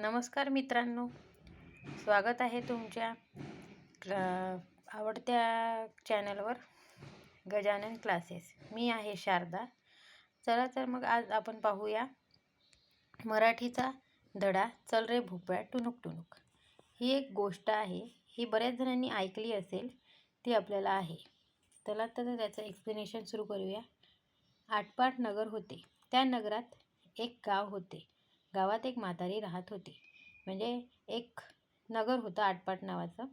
नमस्कार मित्रांनो. स्वागत आहे तुमच्या आवडत्या चॅनलवर गजानन क्लासेस. मी आहे शारदा. चला तर मग आज आपण पाहूया मराठीचा धडा. चल रे भोपळ्या टुनुक टुनुक ही एक गोष्ट आहे. ही बऱ्याच जणांनी ऐकली असेल ती आपल्याला आहे. चला तर त्याचं एक्सप्लेनेशन सुरू करूया. आटपाट नगर होते. त्या नगरात एक गाव होते. गावात एक म्हातारी राहत होती. म्हणजे एक नगर होतं आटपाट नावाचं.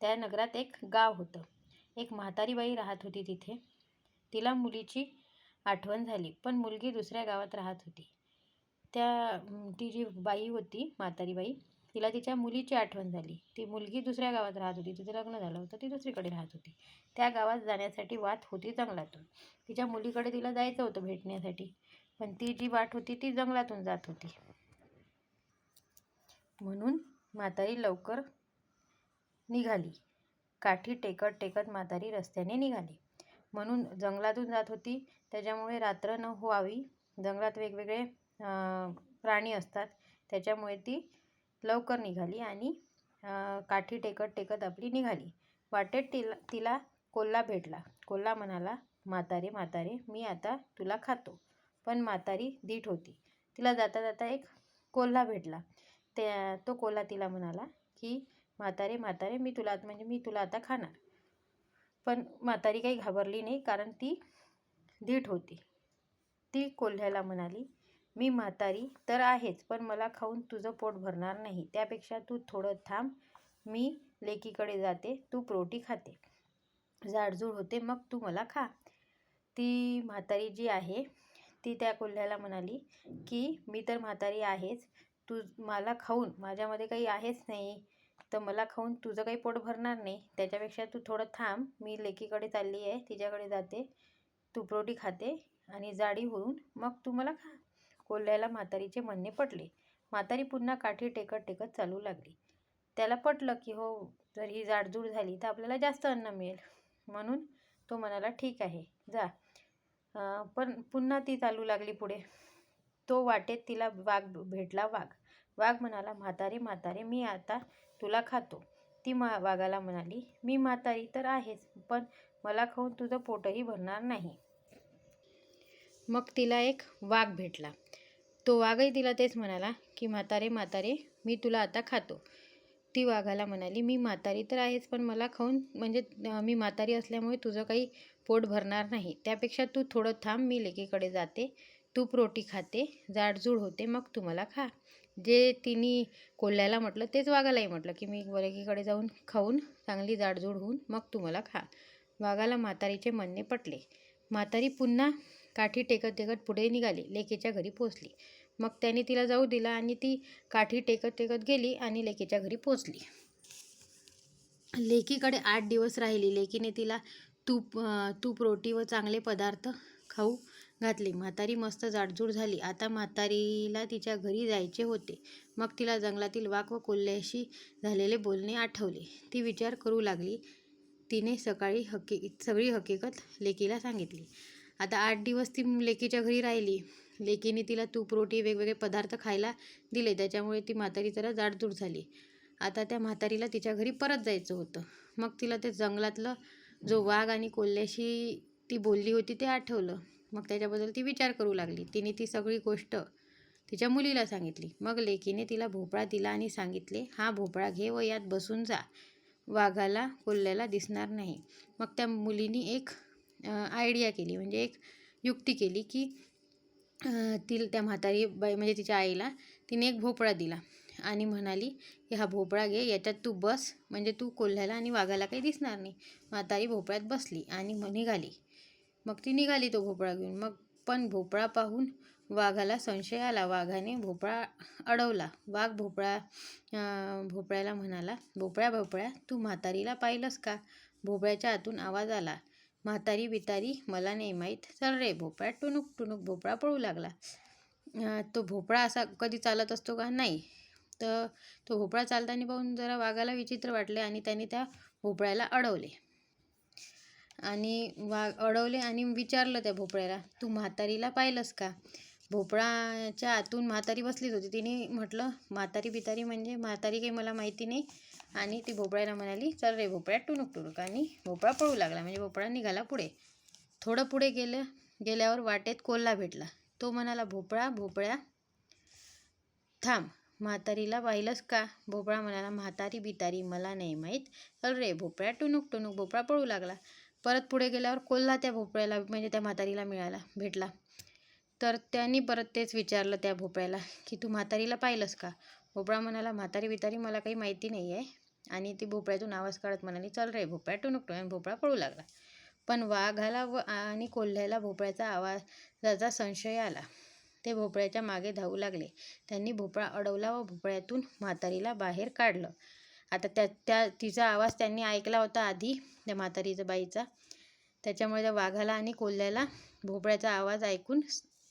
त्या नगरात एक गाव होतं. एक म्हातारी बाई राहत होती तिथे. तिला मुलीची आठवण झाली पण मुलगी दुसऱ्या गावात राहत होती. त्या ती जी बाई होती म्हातारी बाई तिला तिच्या मुलीची आठवण झाली. ती मुलगी दुसऱ्या गावात राहत होती. तिचं लग्न झालं होतं. ती दुसरीकडे राहत होती. त्या गावात जाण्यासाठी वाद होती जंगलातून. तिच्या मुलीकडे तिला जायचं होतं भेटण्यासाठी. पण ती जी वाट होती ती जंगलातून जात होती. म्हणून म्हातारी लवकर निघाली. काठी टेकत टेकत म्हातारी रस्त्याने निघाली. म्हणून जंगलातून जात होती. त्याच्यामुळे रात्र न व्हावी जंगलात वेगवेगळे प्राणी असतात. त्याच्यामुळे ती लवकर निघाली आणि काठी टेकत टेकत आपली निघाली. वाटेत तिला तिला कोल्हा भेटला. कोल्हा म्हणाला म्हातारे म्हातारे मी आता तुला खातो. पण म्हातारी दीट होती. तिला जाता जाता एक कोल्हा भेटला. त्या तो कोल्हा तिला म्हणाला की म्हातारे म्हातारे मी तुला म्हणजे मी तुला आता खाणार. पण म्हातारी काही घाबरली नाही कारण ती धीट होती. ती कोल्ह्याला म्हणाली मी म्हातारी तर आहेच पण मला खाऊन तुझं पोट भरणार नाही. त्यापेक्षा तू थोडं थांब मी लेकीकडे जाते तू प्रोटी खाते. जाडजूड होते मग तू मला खा. ती म्हातारी जी आहे ती त्या कोल्ह्याला म्हणाली की मी तर म्हातारी आहेच. तू मला खाऊन माझ्यामध्ये काही आहेच नाही. तर मला खाऊन तुझं काही पोट भरणार नाही. त्याच्यापेक्षा तू थोडं थांब. मी लेकीकडे चालली आहे. तिच्याकडे जाते. तू खाते आणि जाडी होऊन मग तू मला खा. कोल्ह्याला म्हातारीचे म्हणणे पटले. म्हातारी पुन्हा काठी टेकत टेकत चालू लागली. त्याला पटलं की हो जर ही जाडजूड झाली तर आपल्याला जास्त अन्न मिळेल. म्हणून तो म्हणाला ठीक आहे. जा. पण पुन्हा ती चालू लागली पुढे. तो वाटेत तिला वाघ भेटला वाघ. वाघ म्हणाला म्हातारे म्हातारे मी आता तुला खातो. ती मा वाघाला म्हणाली मी म्हातारी तर आहेच पण मला खाऊन तुझं पोटही भरणार नाही. मग तिला एक वाघ भेटला. तो वाघही तिला तेच म्हणाला की म्हातारे म्हातारे मी तुला आता खातो. ती वाघाला म्हणाली मी म्हातारी तर आहेच पण मला खाऊन म्हणजे मी म्हातारी असल्यामुळे तुझं काही पोट भरणार नाही. त्यापेक्षा तू थोडं थांब मी लेकीकडे जाते. तूप रोटी खाते जाडजूड होते मग तू मला खा. जे तिने कोल्ह्याला म्हटलं तेच वाघालाही म्हटलं की मी लेकीकडे जाऊन खाऊन चांगली जाडजूड होऊन मग तू मला खा. वाघाला म्हातारीचे म्हणणे पटले. म्हातारी पुन्हा काठी टेकत टेकत पुढे निघाली. लेकीच्या घरी पोचली मग त्याने तिला जाऊ दिला आणि ती काठी टेकत टेकत गेली आणि लेकीच्या घरी पोचली लेकीकडे आठ दिवस राहिली. लेकीने तिला तूप तूप रोटी व चांगले पदार्थ खाऊ घातले. म्हातारी मस्त जाडजूड झाली. आता म्हातारीला तिच्या घरी जायचे होते. मग तिला जंगलातील वाघ व कोल्ह्याशी झालेले बोलणे आठवले. ती विचार करू लागली. तिने सकाळी हकी सगळी हकीकत लेकीला सांगितली. आता आठ दिवस ती लेकीच्या घरी राहिली. लेकीने तिला तूप रोटी वेगवेगळे पदार्थ खायला दिले. त्याच्यामुळे ती म्हातारी जरा जाडजूड झाली. आता त्या म्हातारीला तिच्या घरी परत जायचं होतं. मग तिला ते जंगलातलं जो वाघ आणि कोल्ह्याशी ती बोलली होती ते आठवलं. मग त्याच्याबद्दल ती विचार करू लागली. तिने ती सगळी गोष्ट तिच्या मुलीला सांगितली. मग लेकीने तिला भोपळा दिला आणि सांगितले हा भोपळा घे व यात बसून जा. वाघाला कोल्ह्याला दिसणार नाही. मग त्या मुलीने एक आयडिया केली. म्हणजे एक युक्ती केली की ती त्या म्हातारी बाई म्हणजे तिच्या आईला तिने एक भोपळा दिला आणि म्हणाली की हा भोपळा घे याच्यात तू बस म्हणजे तू कोल्ह्याला आणि वाघाला काही दिसणार नाही. म्हातारी भोपळ्यात बसली आणि निघाली. मग ती निघाली तो भोपळा घेऊन. मग पण भोपळा पाहून वाघाला संशय आला. वाघाने भोपळा अडवला. वाघ भोपळा भोपळ्याला म्हणाला भोपळ्या भोपळ्या तू म्हातारीला पाहिलंस का? भोपळ्याच्या आतून आवाज आला. म्हातारी बितारी मला नाही माहीत. चल रे भोपळा टुणूक टुणूक भोपळा पळू लागला. तो भोपळा असा कधी चालत असतो का? नाही. तर तो भोपळा चालताना पाहून जरा वाघाला विचित्र वाटले आणि त्याने त्या भोपळ्याला अडवले. आणि वाघ अडवले आणि विचारलं त्या भोपळ्याला तू म्हातारीला पाहिलंस का? भोपळाच्या आतून म्हातारी बसलीच होती. तिने म्हटलं म्हातारी बितारी म्हणजे म्हातारी काही मला माहिती नाही. आणि ती भोपळ्याला म्हणाली चल रे भोपळ्या टुणूक टुणूक. आणि भोपळा पळू लागला. म्हणजे भोपळा निघाला पुढे. थोडं पुढे गेलं गेल्यावर वाटेत कोल्हा भेटला. तो म्हणाला भोपळा भोपळ्या थांब. म्हातारीला पाहिलंस का? भोपळा म्हणाला म्हातारी बितारी मला नाही माहीत. चल रे भोपळ्या टुणूक टुणूक. भोपळा पळू लागला. परत पुढे गेल्यावर कोल्हा त्या भोपळ्याला म्हणजे त्या म्हातारीला मिळाला भेटला. तर त्यांनी परत तेच विचारलं त्या भोपळ्याला की तू म्हातारीला पाहिलंस का? भोपळा म्हणाला म्हातारी बितारी मला काही माहिती नाही आहे. आणि ती भोपळ्यातून आवाज काढत म्हणाली चल रे भोपळ्या टुणूक आणि भोपळा पळू लागला. पण वाघाला व आणि कोल्ह्याला भोपळ्याचा आवाजाचा संशय आला. ते भोपळ्याच्या मागे धावू लागले. त्यांनी भोपळा अडवला व भोपळ्यातून म्हातारीला बाहेर काढलं. आता त्या त्या तिचा आवाज त्यांनी ऐकला होता आधी त्या म्हातारीचा बाईचा. त्याच्यामुळे त्या वाघाला आणि कोल्ह्याला भोपळ्याचा आवाज ऐकून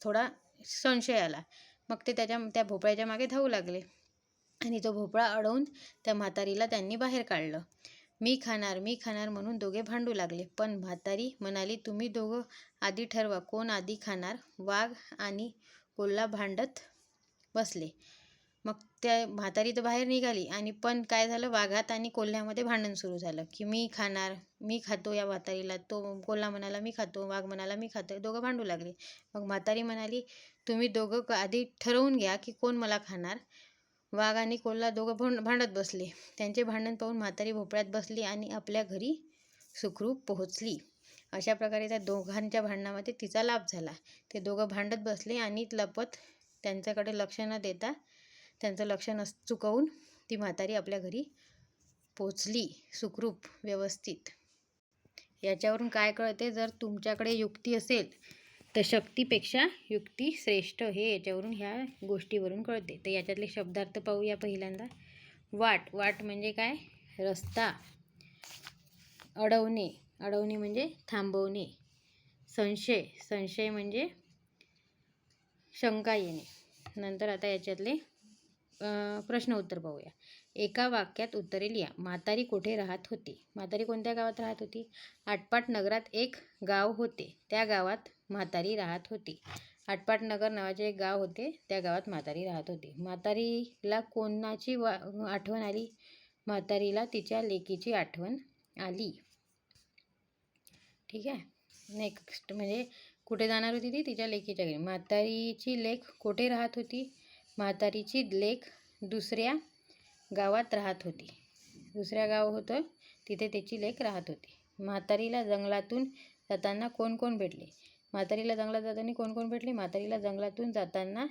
थोडा संशय आला. मग ते त्याच्या त्या भोपळ्याच्या मागे धावू लागले. आणि तो भोपळा अडवून त्या म्हातारीला त्यांनी बाहेर काढलं. मी खाणार मी खाणार म्हणून दोघे भांडू लागले. पण म्हातारी म्हणाली तुम्ही दोघं आधी ठरवा कोण आधी खाणार? वाघ आणि कोल्हा भांडत बसले. मग त्या म्हातारी तर बाहेर निघाली आणि पण काय झालं वाघात आणि कोल्ह्यामध्ये भांडण सुरू झालं की मी खाणार मी खातो या म्हातारीला तो कोल्हा म्हणाला मी खातो वाघ म्हणाला मी खातो दोघं भांडू लागले. मग म्हातारी म्हणाली तुम्ही दोघं आधी ठरवून घ्या की कोण मला खाणार. वाघ आणि कोल्हा दोघं भांड भांडत बसले. त्यांचे भांडण पाहून म्हातारी भोपळ्यात बसली आणि आपल्या घरी सुखरूप पोहोचली. अशा प्रकारे त्या दोघांच्या भांडणामध्ये तिचा लाभ झाला. ते दोघं भांडत बसले आणि लपत त्यांच्याकडे लक्ष न देता त्यांचं लक्ष नस चुकवून ती म्हातारी आपल्या घरी पोचली सुखरूप व्यवस्थित. याच्यावरून काय कळते? जर तुमच्याकडे युक्ती असेल तर शक्तीपेक्षा युक्ती श्रेष्ठ हे याच्यावरून ह्या गोष्टीवरून कळते. तर याच्यातले शब्दार्थ पाहूया पहिल्यांदा. वाट वाट म्हणजे काय? रस्ता. अडवणे. अडवणे म्हणजे थांबवणे. संशय. संशय म्हणजे शंका येणे. नंतर आता याच्यातले प्रश्न उत्तर पाहूया. एका वाक्यात उत्तरे लिहा. म्हातारी कुठे राहत होती? म्हातारी कोणत्या गावात राहत होती? आटपाट नगरात एक गाव होते. त्या गावात म्हातारी राहत होती. आटपाट नगर नावाचे एक गाव होते. त्या गावात म्हातारी राहत होती. म्हातारीला कोणाची वा आठवण आली? म्हातारीला तिच्या लेकीची आठवण आली. ठीक आहे? नेक्स्ट म्हणजे कुठे जाणार होती ती? तिच्या लेकीच्या घरी. म्हातारीची लेख कुठे राहत होती? म्हातारीची लेख दुसऱ्या गावात राहत होती. दुसऱ्या गाव होतं तिथे त्याची लेख राहत होती. म्हातारीला जंगलातून जाताना कोण कोण भेटले? म्हातारीला जंगलात जाताना कोण कोण भेटले? म्हातारीला जंगलातून जाताना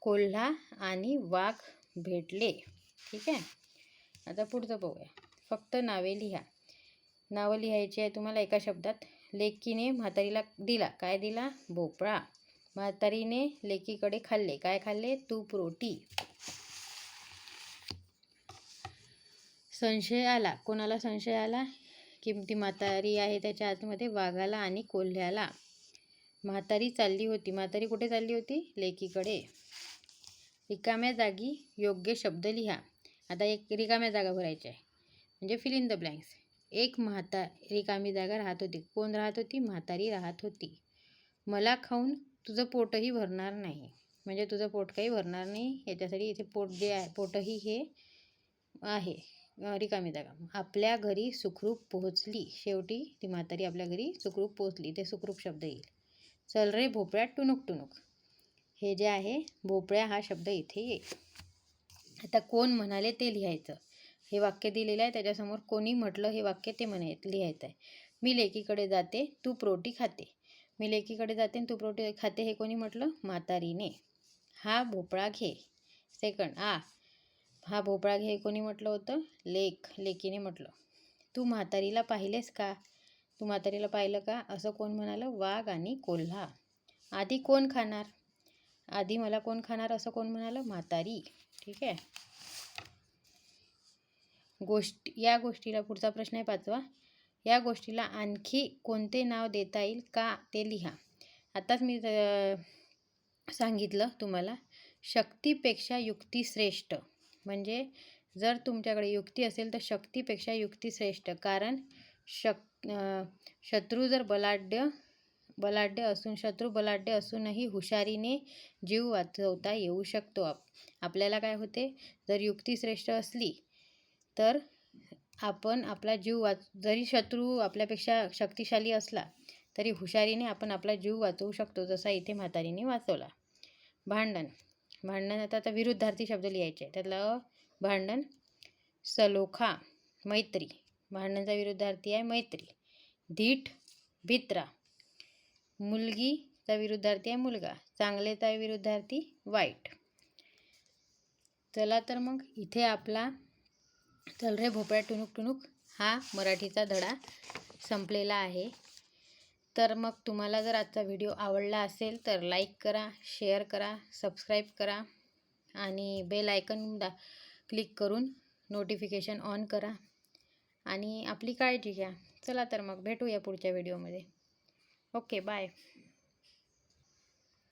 कोल्हा आणि वाघ भेटले. ठीक आहे? आता पुढचं पाहूया फक्त नावे लिहा. नावं लिहायची आहे तुम्हाला एका शब्दात. लेकीने म्हातारीला दिला. काय दिला? भोपळा. म्हातारीने लेकीकडे खाल्ले. काय खाल्ले? तूप रोटी. संशय आला. कोणाला संशय आला? किमती म्हातारी आहे त्याच्या आतमध्ये वाघाला आणि कोल्ह्याला. म्हातारी चालली होती. म्हातारी कुठे चालली होती? लेकीकडे. रिकाम्या जागी योग्य शब्द लिहा. आता एक रिकाम्या जागा भरायच्या आहे. म्हणजे फिल इन द ब्लँक्स एक म्हाता रिकामी जागा राहत होती. कोण राहत होती? म्हातारी राहत होती. मला खाऊन तुझं पोटही भरणार नाही. म्हणजे तुझं पोट काही भरणार नाही. याच्यासाठी इथे पोट जे आहे पोटही हे आहे. रिकामी जागा. आपल्या घरी सुखरूप पोहोचली. शेवटी ती म्हातारी आपल्या घरी सुखरूप पोहोचली. ते सुखरूप शब्द येईल. चल रे भोपळ्या टुनुक टुणूक. हे जे आहे भोपळ्या हा शब्द इथे येईल. आता कोण म्हणाले ते लिहायचं? हे वाक्य दिलेलं आहे. त्याच्यासमोर कोणी म्हटलं हे वाक्य ते म्हणाय लिहायचं आहे. मी लेकीकडे जाते. तू प्रोटी खाते. मी लेकीकडे जाते तू प्रोटी खाते हे कोणी म्हटलं? म्हातारीने. हा भोपळा घे. सेकंड आ. हा भोपळा घे कोणी म्हटलं होतं? लेख लेकीने म्हटलं. तू म्हातारीला पाहिलेस का? तू म्हातारीला पाहिलं का? असं कोण म्हणालं? वाघ आणि कोल्हा. आधी कोण खाणार? आधी मला कोण खाणार? असं कोण म्हणालं? म्हातारी. ठीक आहे. गोष्ट या गोष्टीला पुढचा प्रश्न आहे पाचवा. या गोष्टीला आणखी कोणते नाव देता येईल का ते लिहा. आताच मी सांगितलं तुम्हाला शक्तीपेक्षा युक्ती श्रेष्ठ. म्हणजे जर तुमच्याकडे युक्ती असेल तर शक्तीपेक्षा युक्ती श्रेष्ठ. कारण शक शत्रू जर बलाढ्य बलाढ्य असून शत्रू बलाढ्य असूनही हुशारीने जीव वाचवता येऊ शकतो आप. आपल्याला काय होते? जर युक्ती श्रेष्ठ असली तर आपण आपला जीव वाच जरी शत्रू आपल्यापेक्षा शक्तिशाली असला तरी हुशारीने आपण आपला जीव वाचवू शकतो जसा इथे म्हातारीने वाचवला. भांडण. भांडण आता आता विरुद्धार्थी शब्द लिहायचे. त्यातलं भांडण सलोखा मैत्री. भांडणाचा विरुद्धार्थी आहे मैत्री. धीट भित्रा. मुलगीचा विरुद्धार्थी आहे मुलगा. चांगलेचा विरुद्धार्थी वाईट. चला तर मग इथे आपला चल रे भोपळ्या टुणूक टुणूक. हा मराठीचा धडा संपलेला आहे. तर मग तुम्हाला जर आजचा व्हिडिओ आवडला असेल तर लाईक करा शेअर करा सबस्क्राईब करा आणि बेल आयकन दा क्लिक करून नोटिफिकेशन ऑन करा. आणि आपली काळजी घ्या. चला तर मग भेटूया पुढच्या व्हिडिओमध्ये ओके बाय